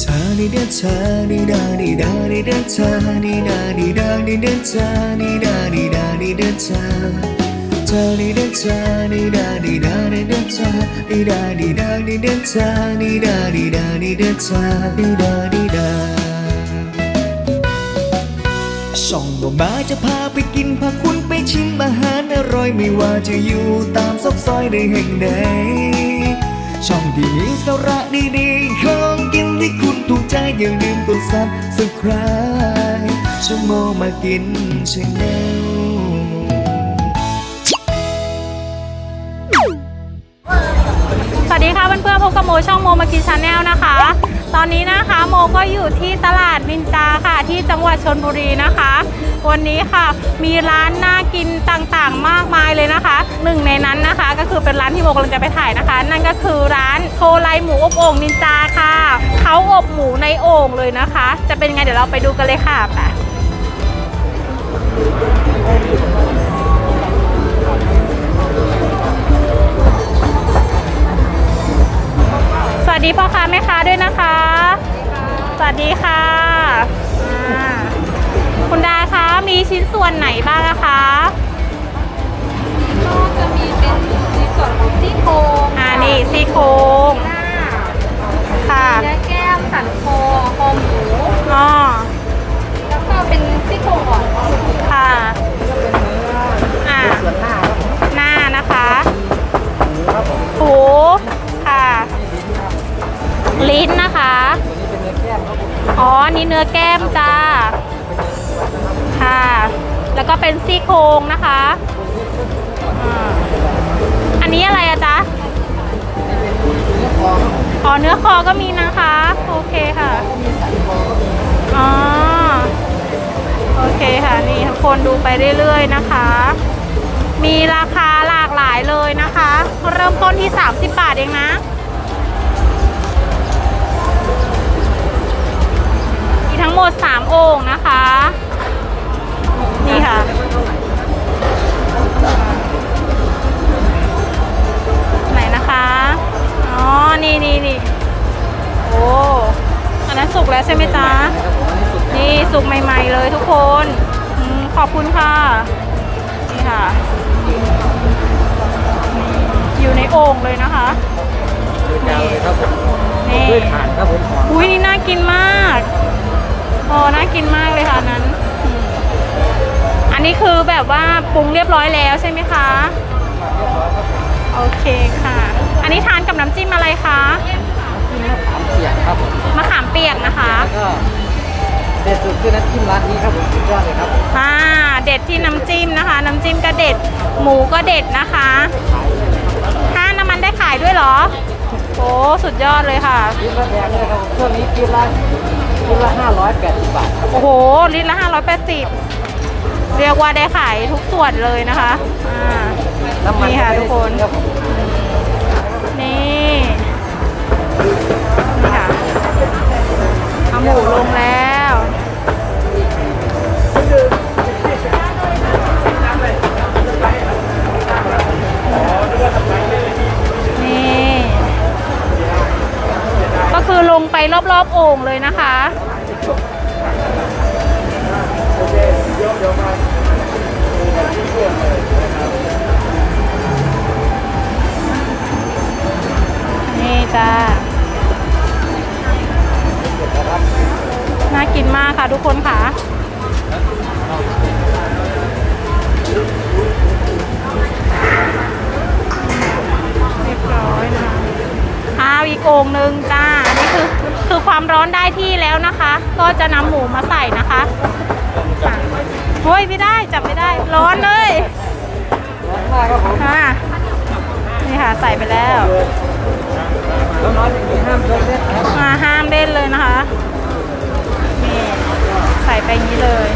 เธอดีเดเธอดีดาดีดาดีเดเธอดีดาดีดาดีเดเธอดีดาดีดาดีเดเธอเธอดีเดเธอดีดาดีดาดีเดเธอดีดาดีดาดีเดเธอดีดาดีดาดีเดเธอดีดาดีดาช่องบ่มาจะพาไปกินพาคุณไปชิมอาหารอร่อยไม่ว่าจะอยู่ตามซอกซอยใดแห่งใดช่องที่มีสาระดีๆของกิน ที่คุณถูกใจอย่าลืมกดซับสไคร b e ช่องโมมากินชาแนลสวัสดีค่ะเพื่อนๆพบกับโมช่องโมมากินชาแนลนะคะ ตอนนี้นะคะโมก็อยู่ที่ตลาดนินจาค่ะที่จังหวัดชนบุรีนะคะ วันนี้ค่ะ มีร้านน่ากินต่างๆ มากมายเลยนะคะ หนึ่งในนั้นนะคะ ก็คือเป็นร้านที่โมกำลังจะไปถ่ายนะคะ นั่นก็คือร้านโทไลหมูอบโอ่งนินจาค่ะเขาอบหมูในโอ่งเลยนะคะ จะเป็นไงเดี๋ยวเราไปดูกันเลยค่ะไปสวัสดีพ่อค้าแม่ค้าด้วยนะคะ สวัสดีค่ะ มีชิ้นส่วนไหนบ้างอะคะก็จะมีเป็นในส่วนของซี่โครงอ่านี่ซี่โครงหน้าค่ะเนื้อแก้มสันคอคอหมูอ๋อแล้วก็เป็นซี่โครงอ่อนค่ะอ่าหน้านะคะหูค่ะ ลิ้นนะคะ อ๋อ นี่เนื้อแก้มจ้า ค่ะ แล้วก็เป็นซี่โครงนะคะอันนี้อะไรอะจ๊ะอ๋อเนื้อคอก็มีนะคะ โอเคค่ะอ๋อโอเคค่ะนี่ทุกคนดูไปเรื่อยๆนะคะ มีราคาหลากหลายเลยนะคะ เริ่มต้นที่ 30 บาทเองนะมีทั้งหมด 3 โอ่งนะคะ ค่ะไหนนะคะ อ๋อ นี่นี่นี่โอ้อันนั้นสุกแล้วใช่ไหมจ๊ะ นี่สุกใหม่ ๆ เลยทุกคนอมขอบคุณค่ะ นี่ค่ะนี่อยู่ในโอ่งเลยนะคะยาวเลยครับผมนี่ด้วยถ่านครับผมหอมอุ้ยนี่น่ากินมากโอ้น่ากินมากเลยค่ะอันนั้ นอืมอันนี้คือแบบว่าปรุงเรียบร้อยแล้วใช่ไหมคะ โอเคค่ะ อันนี้ทานกับน้ำจิ้มอะไรคะจิ้มมะขามเปียกครับผมมะขามเปียกนะคะ แล้วก็เด็ดสุดคือน้ำจิ้มร้านนี้ครับผมสุดยอดเลยครับอ่าเด็ดที่น้ำจิ้มนะคะ น้ำจิ้มก็เด็ด หมูก็เด็ดนะคะห้าน้ำมันได้ขายด้วยเหรอ โอ้สุดยอดเลยค่ะกินละแพงเลยครับผมช่วงนี้กินละกินละห้าร้อยแปดสิบบาทครับโอ้โหลิตรละ580 เรียกว่าได้ขายทุกส่วนเลยนะคะอ่าน้ำมันนี่ค่ะทุกคนครับผมนี่ นี่ค่ะเอาหมูลงแล้วนี่ก็คือลงไปรอบๆโอ่งเลยนะคะ นี่จ้าน่ากินมากค่ะทุกคนค่ะเรียบร้อยนะคะอ้าวอีกโอ่งหนึ่งจ้าอันนี้คือคือความร้อนได้ที่แล้วนะคะ ก็จะนำหมูมาใส่นะคะะ โอ้ยไม่ได้จับไม่ได้ ร้อนเลยร้อนมากครับผมค่ะนี่ค่ะใส่ไปแล้วแล้วน้อยอย่างนี้ห้ามเลิกเล่นนะครับมาห้ามเล่นเลยนะคะนี่ใส่ไปอย่างนี้เลย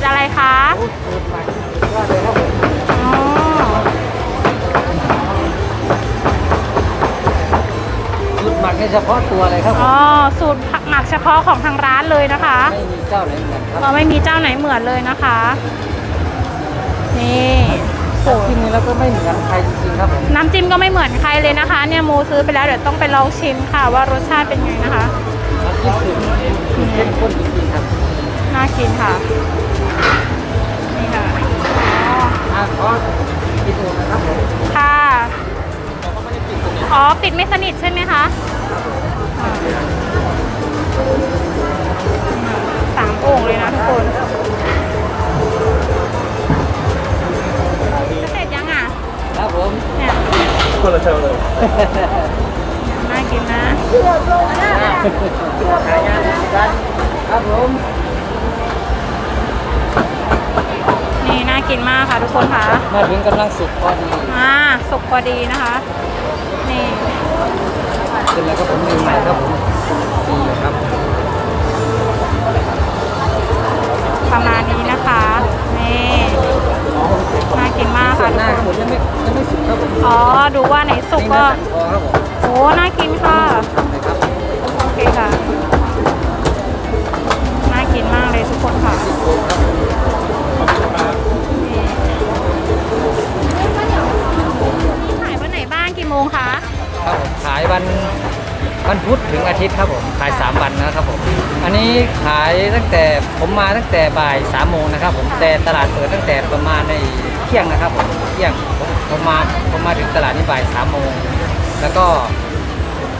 ตรอะไรคะสูตรหมักว่าเลยครับผมอ๋อสูตรหมักในเฉพาะตัวเลยครับผอ๋มอสูตรหมักเฉพาะของทางร้านเลยนะคะไม่มีเจ้าไหนเหมือนครับเราไม่มีเจ้าไหนเหมือนเลยนะคะ นี่โหที่นี่แล้วก็ไม่เหมือนใครจริงๆครับผมน้ำจิ้มก็ไม่เหมือนใครเลยนะคะ เนี่ยโมซื้อไปแล้วเดี๋ยวต้องไปลองชิมค่ะ ว่ารสชาติเป็นไงนะคะ น้ำจิ้มสูตรสูตรเข้มข้นจริงๆครับน่ากินค่ะ ขอกินหมดนะครับผมค่ะอ๋อปิดไม่สนิทใช่ไหมคะอ่าสามโอ่งเลยนะทุกคนจะเสร็จยังอะครับผมเนี่ยคนละเชลเลยน่ากินนะขายงานกันครับผมนี่น่า กินมากค่ะทุกคนค่ะมาถึงกำลังสุกพอดีอ่าสุกพอดีนะคะ นี่เสร็จแล้วก็ผมมีใหม่ครับผมนี่ครับ ประมาณนี้นะคะ นี่น่ากินมากส่ค่ะวนหทุกน้าคครับนผมยังไม่ยังไม่สุกครับผมอ๋อ ดูว่าไหนสุกนี่ก็มาสั่นคอครับผมโอ้น่ากินค่ะนะครับโอเคค่ะ พุธถึงอาทิตย์ครับผมขาย 3 วันนะครับผม อันนี้ขายตั้งแต่ผมมาตั้งแต่บ่าย3ามโมงนะครับผมแต่ตลาดเปิดตั้งแต่ประมาณในเที่ยงนะครับผมเที่ยงผมผมมาผมมาถึงตลาดนี่บ่าย3ามโมงแล้วก็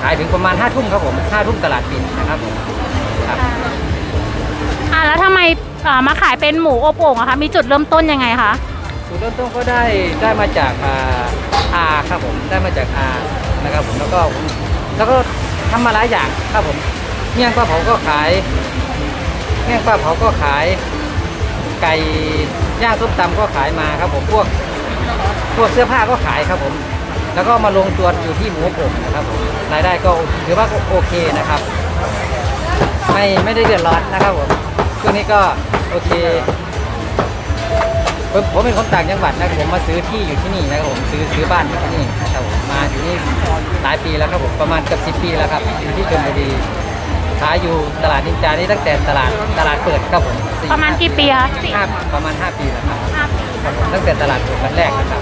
ขายถึงประมาณ5้าทุ่มครับผมห้าทุ่มตลาดปิดนะครับผมครับอ่าแล้วทำไมอ่ามาขายเป็นหมูอบโอ่งอะคะมีจุดเริ่มต้นยังไงคะ สูตรเริ่มต้นก็ได้ได้มาจากอาอาครับผมได้มาจากอานะครับผมแล้วก็ผมแล้วก็ ทำมาหลายอย่างครับผมเมี่ยงปลาเผาก็ขายเมี่ยงปลาเผาก็ขาย ไก่ย่างส้มตำก็ขายมาครับผมพวกพวกเสื้อผ้าก็ขายครับผม แล้วก็มาลงตัวอยู่ที่หมูผมนะครับผมรายได้ก็ถือว่าโอเคนะครับ ไม่ไม่ได้เดือดร้อนนะครับผมช่วงนี้ก็โอเค ผมผมเป็นคนต่างจังหวัดนะครับผมมาซื้อที่อยู่ที่นี่นะครับผมซื้อซื้อบ้านอยู่ที่นี่นะครับผมมาอยู่นี่หลายปีแล้วครับผมประมาณเกือบสิปีแล้วครับอยู่ที่ชลบุรีขายอยู่ตลาดนินจานี่ตั้งแต่ตลาดตลาดเปิดครับผมสี่ประมาณกี่ปีคะสี่ห้าประมาณ5ปีแล้วครับห้าปีครับผมตั้งแต่ตลาดเปิดวันแรกนะครับ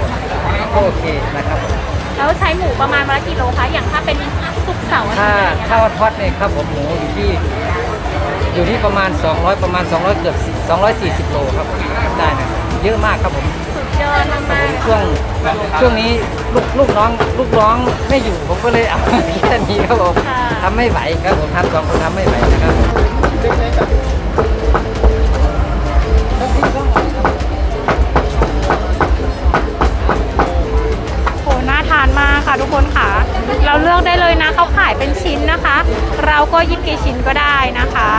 ก็โอเคนะครับผมแล้วใช้หมูประมาณวันละกิโลคะอย่างถ้าเป็นสุกร์เสาร์อาทิตถ้าย์อะไรอย่างเงี้ยถ้าวัดทอดเนี่ยครับผมหมูอยู่ที่อยู่ที่ประมาณ 200 ประมาณ 200 เกือบ240 โลครับผมได้นะ เยอะมากครับผมสุดยอดครับมาผกมช่วงช่วงนี้ลูกลูกน้องลูกน้องไม่อยู่ผมก็เลยเอาแค่นี้ครับผมๆค่ะทำไม่ไหวครับผมทำสองคนทำไม่ไหวนะครับโหน่าทานมากค่ะทุกคนค่ะ เราเลือกได้เลยนะเขาขายเป็นชิ้นนะคะ เราก็หยิบกี่ชิ้นก็ได้นะคะ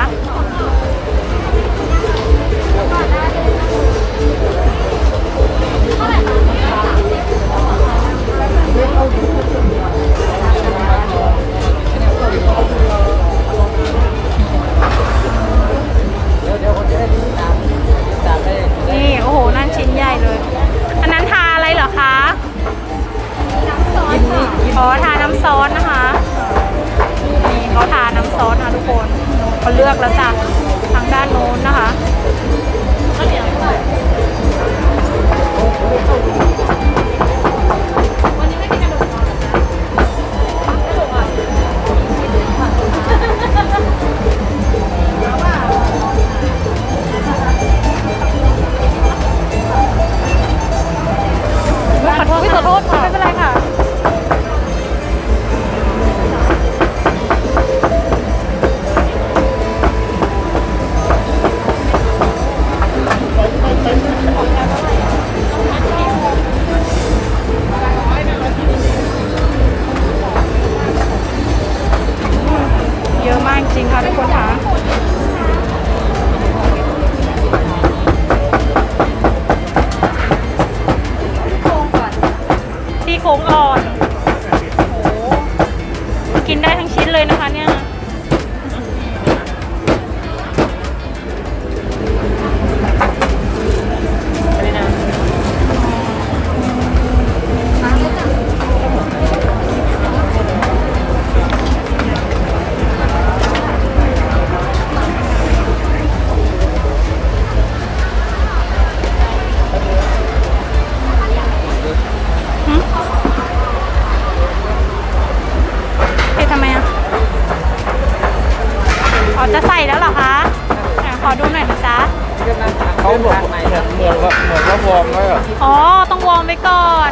ก่อน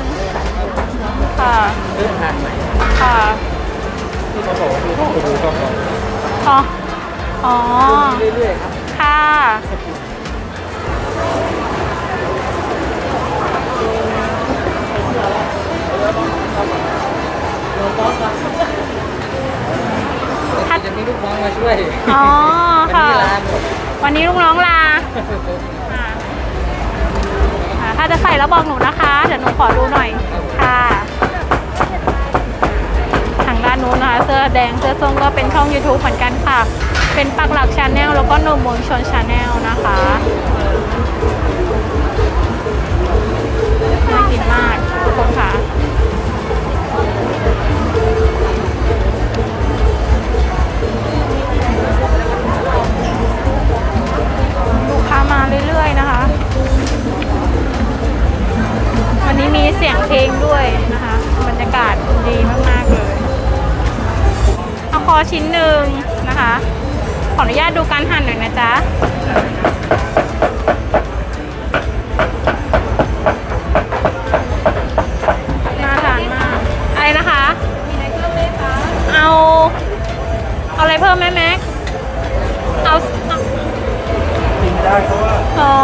ค่ะซื้อทานใหม่ค่ะที่เขาบอกว่าดูต้องดูต้องก่อนอ๋ออ๋อเรื่อยๆครับค่ะจะมีลูกน้องมาช่วยอ๋อค่ะ วันนี้ร้านหมดวันนี้ลูกน้องลา อาอ่าถ้าจะใส่แล้วบอกหนูนะคะ เดี๋ยวหนูขอดูหน่อยค่ะทางด้านนู้นนะคะเสื้อแดงเสื้อส้มก็เป็นช่อง YouTube เหมือนกันค่ะ เป็นปักหลักชาแนลแล้วก็นมมวลชนชาแนลนะคะน่ากินมากทุกคนค่ะลูกค้ามาเรื่อยๆนะคะ มีเสียงเพลงด้วยนะคะบรรยากาศดีมากๆเลยเอาคอชิ้นหนึ่งนะคะ ขออนุญาตดูการหั่นหน่อยนะจ๊ะน่าทานมากอะไรนะคะ มีอะไรเพิ่มไหมคะ เอา เอาอะไรเพิ่มไหมแม็ก เอาเอากินได้เพราะว่า อ๋อ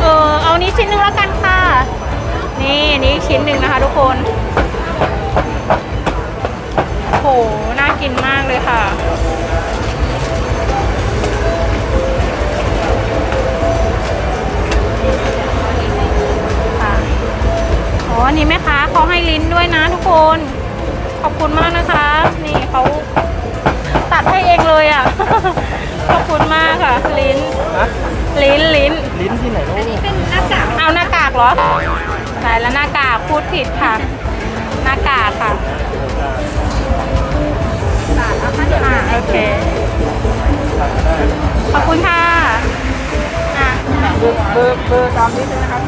เออ เอานี้ชิ้นหนึ่งแล้วกัน นี่นี่ชิ้นหนึ่งนะคะทุกคนโหน่ากินมากเลยค่ะอ๋ออันนี้แม่ค้าเขาให้ลิ้นด้วยนะทุกคน ขอบคุณมากนะคะ นี่เขาตัดให้เองเลยอะ ขอบคุณมากค่ะ ลิ้นฮะ ลิ้นลิ้นลิ้นที่ไหนรู้อันนี้เป็นหน้ากากเอาหน้ากากเหรอใช่แล้วหน้ากากพูดผิดค่ะ หน้ากากค่ะบาทนะคะเดี๋ยวอ่าโอเค ขอบคุณค่ะอะ เบอร์เบอร์เบอร์ตามนี้เลยนะครับ